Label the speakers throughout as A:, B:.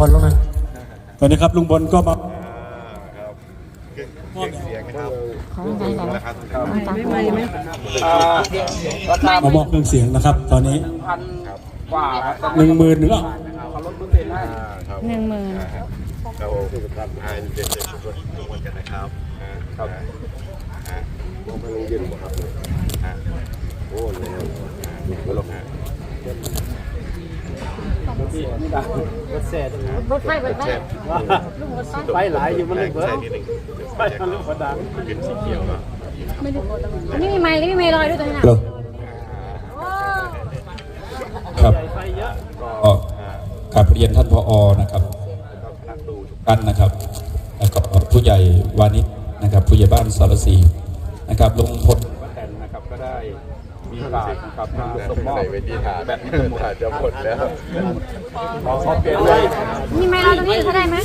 A: ผ่อนลงนะ
B: ตอนนี้ครับลุงบนก็มามามอบเครื่องเสียงนะครับ ตอนนี้
C: พันกว่าครับ
B: หนึ่งหมื่นหรือเปล่า
C: เขาลดเปอร์เซ็นต์ให้
D: หนึ่งหมื่น
E: เราทำงานเด็กๆทุกคนทุกคนกันนะครับครับมองไปโรงเรียนบ่ครับโอ้เล ยก็ลงฮะ
D: รถไฟรถไฟ
C: ไปหลายอยู่มันเลยเบิร์
E: ใช่
C: ด
E: นิดนึง
C: ไปทางเรื่องพดัง
E: เป็นสีเขียวเนาะ
D: นี่มีไม้นี่มีไม้ลอยด้วยตัวนี้นะ
B: เหรอ
D: โอ้
B: ครับ
C: ไปเยอะ
B: ก็กราบเรียนท่านพอนะครับท่านนะครับแล้วก็ผู้ใหญ่วานิชนะครับ ผู้ใหญ่บ้านสารสีนะครับลุง
C: ได้มีโอกาสนะครับมาส่งมอบ
E: ใส่เวทีฐานฐานจะหมดแล้ว
C: ขอขอเปลี่ยนเลย
D: มีไม้ลอยตรงนี้เขาได้ไหม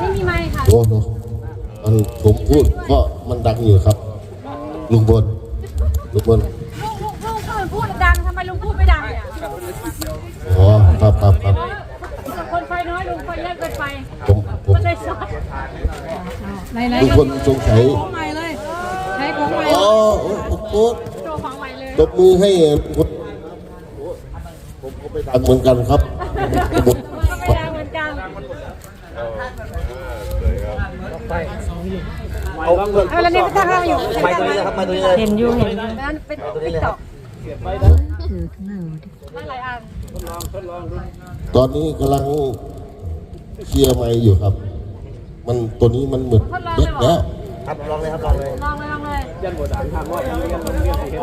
D: นี่มีไม้ค่ะ
F: โอ้โหมันผมพูดก็มันดังอยู่ครับ ลุงบนลุงบน
D: ลุงลุงลุงพูดดังทำไมลุงพูดไม่ดังเนี่ย
F: อ๋อครับครับครับ
D: คนไฟน้อยลุงไฟเยอะเกินไป
F: ผมผม
D: ก็เลยช็อต
F: ลุงพลสงสัย
D: ใช้ของใหม่
F: อ๋อโอ้
D: ของใหม่ เลย
F: ตบมือให้ผมผมก็ไปดังเหมือนกันครับ
D: ก็ไม่ดังเหมือนกัน
C: เอาเงิน
D: เอาแล้วนี่ไปตั้งเราอยู่
C: ไปตรงนี้นะครับไปตรงนี้เลย
D: เห็นอยู่เห็นอยู่นั้นเป็นติ๊กต็อกไม่หลายอัน
F: ตอนนี้กำลังเคลียร์ไม้อยู่ครับ มันตัวนี้มันเหมือนเล็กแล้ว
C: ครับลองเลยครับลองเลย
D: ลองเลยลองเลย
C: ยันบดังทางว่าเรียนโรงเรียนสีเห็น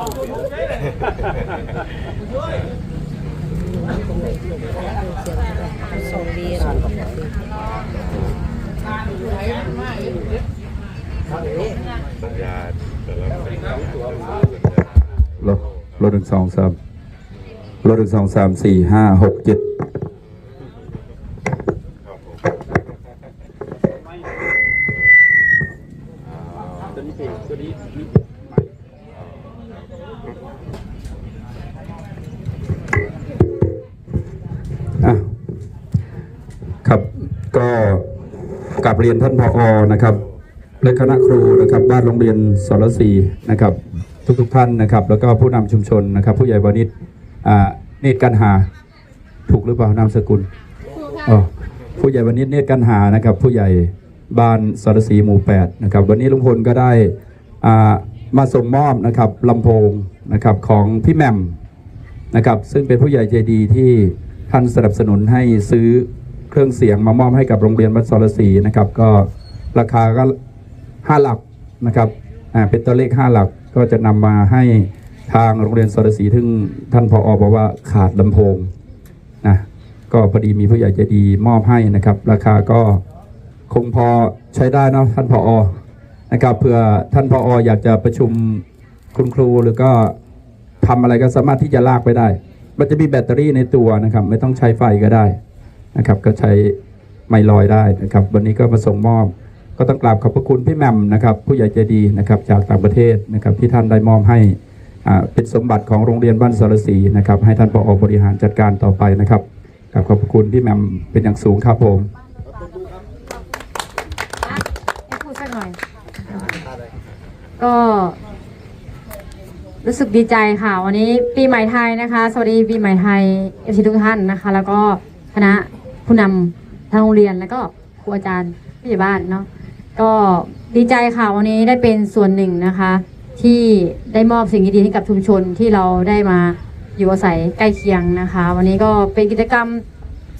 E: สัญญาแต่ละเป็นตัว
B: รถรถหนึ่งสองสามรถหนึ่งสองสามสี่ห้าหกเจ็ด
C: ตัวนี้เป็นตัวนี้มี
B: อะครับก็กลับเรียนท่านพออนะครับ และคณะครูนะครับบ้านโรงเรียนสรศรีนะครับ ทุกๆท่านนะครับ แล้วก็ผู้นำชุมชนนะครับ ผู้ใหญ่วานิชอ่าเนตรกันหา ถูกหรือเปล่านามสกุลอ๋อผู้ใหญ่วานิชเนตรกันหานะครับ ผู้ใหญ่ บ้านสรศรีหมู่8นะครับวันนี้ลุงพลก็ได้มาส่งมอบนะครับลำโพงนะครับของพี่แหม่มนะครับซึ่งเป็นผู้ใหญ่ใจดีที่ท่านสนับสนุนให้ซื้อเครื่องเสียงมามอบให้กับโรงเรียนวัดสรศรีนะครับก็ราคาก็ห้าหลักนะครับเป็นตัวเลขห้าหลักก็จะนำมาให้ทางโรงเรียนสรศรีซึ่งท่านพออบอกว่าขาดลำโพงนะก็พอดีมีผู้ใหญ่ใจดีมอบให้นะครับ ราคาก็ คงพอใช้ได้นะท่านพออนะครับเผื่อท่านพอออยากจะประชุมคุณครูหรือก็ทำอะไรก็สามารถที่จะลากไปได้ มันจะมีแบตเตอรี่ในตัวนะครับ ไม่ต้องใช้ไฟก็ได้นะครับ ก็ใช้ไมลอยได้นะครับ วันนี้ก็มาส่งมอบ ก็ต้องกราบขอบพระคุณพี่แหม่มนะครับ ผู้ใหญ่ใจดีนะครับ จากต่างประเทศนะครับ ที่ท่านได้มอบให้อ่าเป็นสมบัติของโรงเรียนบ้านสารศรีนะครับ ให้ท่านปออบริหารจัดการต่อไปนะครับกราบขอบพระคุณพี่แหม่มเป็นอย่างสูงครับผม
D: ให้พูดสักหน่อย ก็รู้สึกดีใจค่ะ วันนี้ปีใหม่ไทยนะคะ สวัสดีปีใหม่ไทยเอฟซีทุกท่านนะคะ แล้วก็คณะผู้นำทางโรงเรียนแล้วก็ครูอาจารย์ผู้ใหญ่บ้านเนาะก็ดีใจค่ะวันนี้ได้เป็นส่วนหนึ่งนะคะ ที่ได้มอบสิ่งดีๆให้กับชุมชนที่เราได้มาอยู่อาศัยใกล้เคียงนะคะ วันนี้ก็เป็นกิจกรรม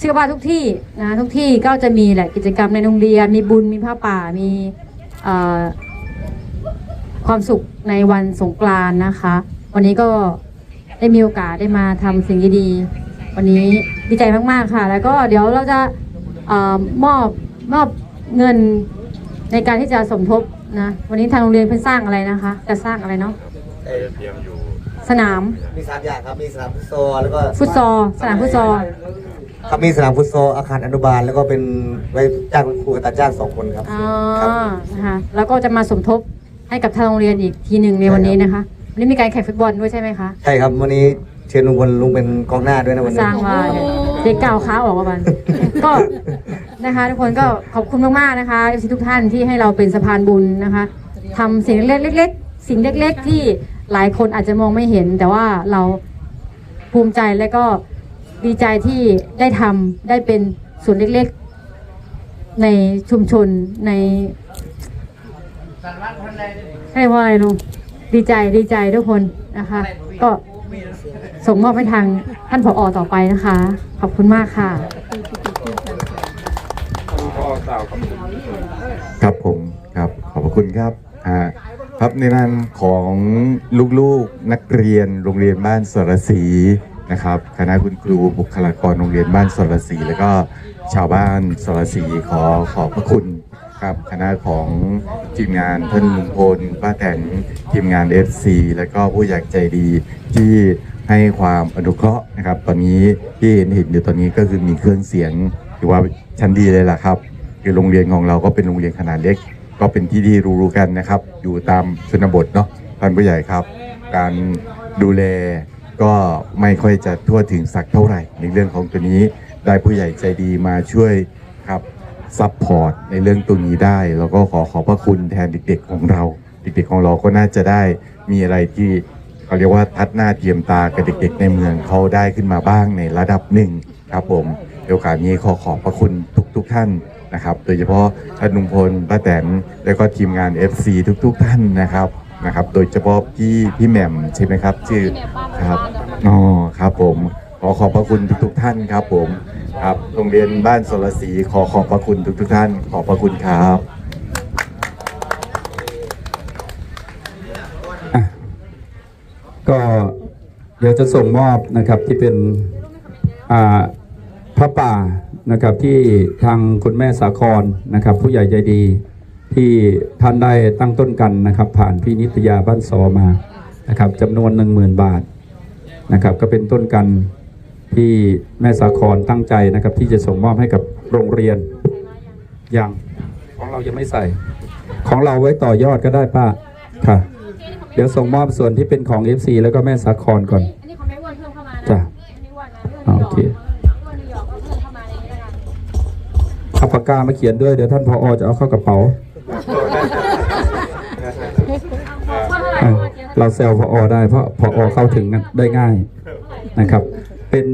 D: เชื่อว่าทุกที่นะทุกที่ก็จะมีแหละกิจกรรมในโรงเรียน มีบุญมีผ้าป่ามีเอ่อความสุขในวันสงกรานต์นะคะ วันนี้ก็ได้มีโอกาสได้มาทำสิ่งดีๆวันนี้ดีใจมากๆค่ะ แล้วก็เดี๋ยวเราจะเออมอบมอบเงินในการที่จะสมทบนะวันนี้ทางโรงเรียนเพิ่งสร้างอะไรนะคะ จะสร้างอะไรเนาะ
E: เตรียมอยู่
D: สนาม
G: มีสามอย่างครับมีสนามฟุตซอลแล้วก็
D: ฟุตซอลสนามฟุตซอล
G: ครับมีสนามฟุตซอลอาคารอนุบาล แล้วก็เป็นไว้จ้างคุณครูกับตาจ้างสองคนครับ
D: อ๋อ
G: ครับ
D: นะคะแล้วก็จะมาสมทบให้กับทางโรงเรียนอีกทีหนึ่งในวันนี้นะคะวันนี้มีการแข่งฟุตบอลด้วยใช่ไหมคะ
G: ใช่ครับวันนี้เชิญลุงพลลุงเป็นกองหน้าด้วยนะวัน
D: ส
G: นี้
D: ร้างไว้
G: ค
D: เด็กเก่าค้าออกมาบัน ก็นะคะทุกคนก็ขอบคุณมากๆนะคะเอฟซีทุกท่านที่ให้เราเป็นสะพานบุญนะคะทำสิ่งเล็กๆสิ่งเล็ก ๆ ที่หลายคนอาจจะมองไม่เห็น แต่ว่าเราภูมิใจและก็ ดีใจที่ได้ทำได้เป็นส่วนเล็กๆ ในชุมชนในให้ว่าอะไรลุงดีใจดีใจทุกคนนะคะ ก็ส่งมอบให้ทางท่านผอต่อไปนะคะ ขอบคุณมากค่ะ
C: ค
A: รับผมครับขอบคุณครับอ่าครับในนามของลูกๆนักเรียนโรงเรียนบ้านสรศรี นะครับ คณะคุณครูบุคลากรโรงเรียนบ้านสรศรีแล้วก็ชาวบ้านสรศรีขอขอบพระคุณครับคณะของทีมงานท่านลุงพลป้าแตนทีมงาน FC แล้วก็ผู้ใหญ่ใจดีที่ให้ความอนุเคราะห์นะครับ ตอนนี้ที่เห็นเห็นอยู่ตอนนี้ก็คือมีเครื่องเสียงถือว่าชั้นดีเลยล่ะครับ คือโรงเรียนของเราก็เป็นโรงเรียนขนาดเล็ก ก็เป็นที่ที่รู้ๆกันนะครับ อยู่ตามชนบทเนาะท่านผู้ใหญ่ครับ การดูแล ก็ไม่ค่อยจะทั่วถึงสักเท่าไหร่ ในเรื่องของตัวนี้ได้ผู้ใหญ่ใจดีมาช่วยครับซัพพอร์ตในเรื่องตัวนี้ได้ แล้วก็ขอขอบพระคุณแทนเด็กๆของเรา เด็กๆของเราก็น่าจะได้มีอะไรที่เขาเรียกว่าทัดหน้าเทียมตากับเด็กๆในเมืองเขาได้ขึ้นมาบ้างในระดับหนึ่งครับผมโอกาสนี้ขอขอบพระคุณทุกๆท่านนะครับ โดยเฉพาะท่านลุงพลป้าแตนแล้วก็ทีมงาน FC ทุกๆท่านนะครับ นะครับ โดยเฉพาะพี่พี่แหม่มใช่ไหมครับ ชื่อครับอ๋อครับผมขอขอบพระคุณทุกๆท่านครับผมครับโรงเรียนบ้านสรศรีขอขอบพระคุณทุกๆท่าน ขอบพระคุณครับ
B: ก็เดี๋ยวจะส่งมอบนะครับที่เป็นอ่าพระป่านะครับที่ทางคุณแม่สาครนะครับ ผู้ใหญ่ใจดี ที่ท่านได้ตั้งต้นกันนะครับ ผ่านพี่นิตยาบ้านซอมานะครับจำนวนหนึ่งหมื่นบาทนะครับ ก็เป็นต้นกันที่แม่สาครตั้งใจนะครับ ที่จะส่งมอบให้กับโรงเรียนอย่างของเรายังไม่ใส่ ของเราไว้ต่อยอดก็ได้ป้าค่ะ เดี๋ยวส่งมอบส่วนที่เป็นของ FC แล้วก็แม่สาครก่อน
D: อันนี้ของแม่อ้วนเพิ่มเข้ามานะ
B: จ้ะ
D: อันนี้อ้วนนะ
B: อ่าโอเค
D: อ้วนนิวยอร์กก็เพิ่มเข้ามาในนี้แล้วกัน
B: เอาปากกามาเขียนด้วยเดี๋ยวท่านพออจะเอาเข้ากระเป๋า เราแซวพออได้เพราะพออเข้าถึงได้ง่ายนะครับ เป็น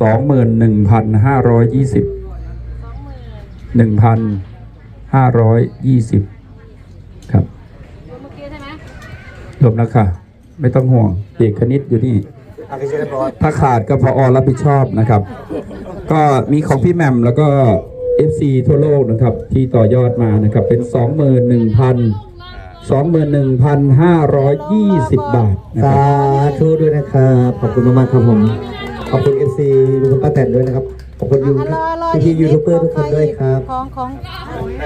B: สองหมื่นหนึ่งพันห้าร้อยยี่สิบหนึ่งพันห้าร้อยยี่สิบครับรวมแล้วค่ะ ไม่ต้องห่วงเอกคณิตอยู่นี่ ถ้าขาดก็พอรับผิดชอบนะครับ ก็มีของพี่แหม่มแล้วก็ FC ทั่วโลกนะครับ ที่ต่อยอดมานะครับ เป็น 21,000 21,520 บาทนะค
G: สา
B: รับ
G: ธุด้วยนะครับ ขอบคุณมากๆครับผม ขอบคุณ FC ลุงพลป้าแตนด้วยนะครับ ขอบคุณยูพี่ๆยูทูบเบอร์ทุกคนด้วยครับ
H: ของของ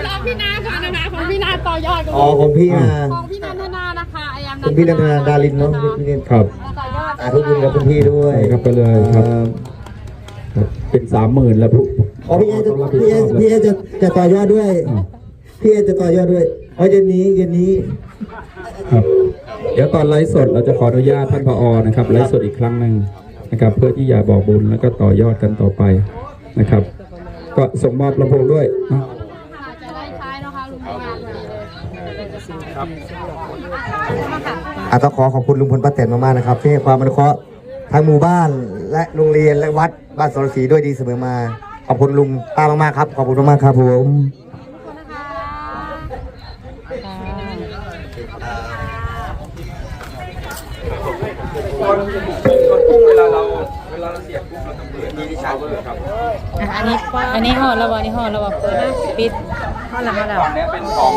I: รอพี่นาก่อนนะคะของพี่นาต่อยอดกับ
G: อ๋อของพี่นา
I: ของพี่นันทนานะคะไอแอม
G: คุณพี่นันทนาดารินเนาะพี่นิน
B: ครับ
I: ต่อยอด
G: สาธุบุญกับคุณพี่ด้วย
B: ใช่ครับไปเลยครับครับเป็น30,000แล้วผู้
G: อ๋อพี่เอจะ
B: ต้องรับผิด
G: พี่
B: ช
G: เอ
B: อบ
G: พี่
B: แล้ว
G: เอจะจะต่อยอดด้วย
B: อ่า
G: พี่เอจะต่อยอดด้วย เพราเย็นนี้เย็นนี้
B: ครับ เดี๋ยวตอนไลฟ์สดเราจะขออนุญาตท่านพอนะครับไลฟ์สดอีกครั้งหนึ่งนะครับ เพื่อที่อยากบอกบุญแล้วก็ต่อยอดกันต่อไปนะครับ ก็ส่งมอบลำโพงด้วยเนาะ
I: จะได้ใช้นะคะลุงพล
C: ครับ
G: อาต้องขอขอบคุณลุงพลป้าแตนมากๆนะครับที่ให้ความอนุเคราะห์ทางหมู่บ้านและโรงเรียนและวัดบ้านสรศรีด้วยดีเสมอมา ขอบคุณลุงป้ามากๆครับ ขอบคุณมากๆครับผม
C: คนนกุ้งเวลาเราเวลาเราเสียบกุ้งเราต้องเปิดที่ชาร์เวอร์ครับ
H: อันนี้อันนี้ห่อแล้วบ่อันนี้ห่อแล้วบ่ปิดห่อแล้วห่อแล้ว
C: ตอนนี้เป็นของ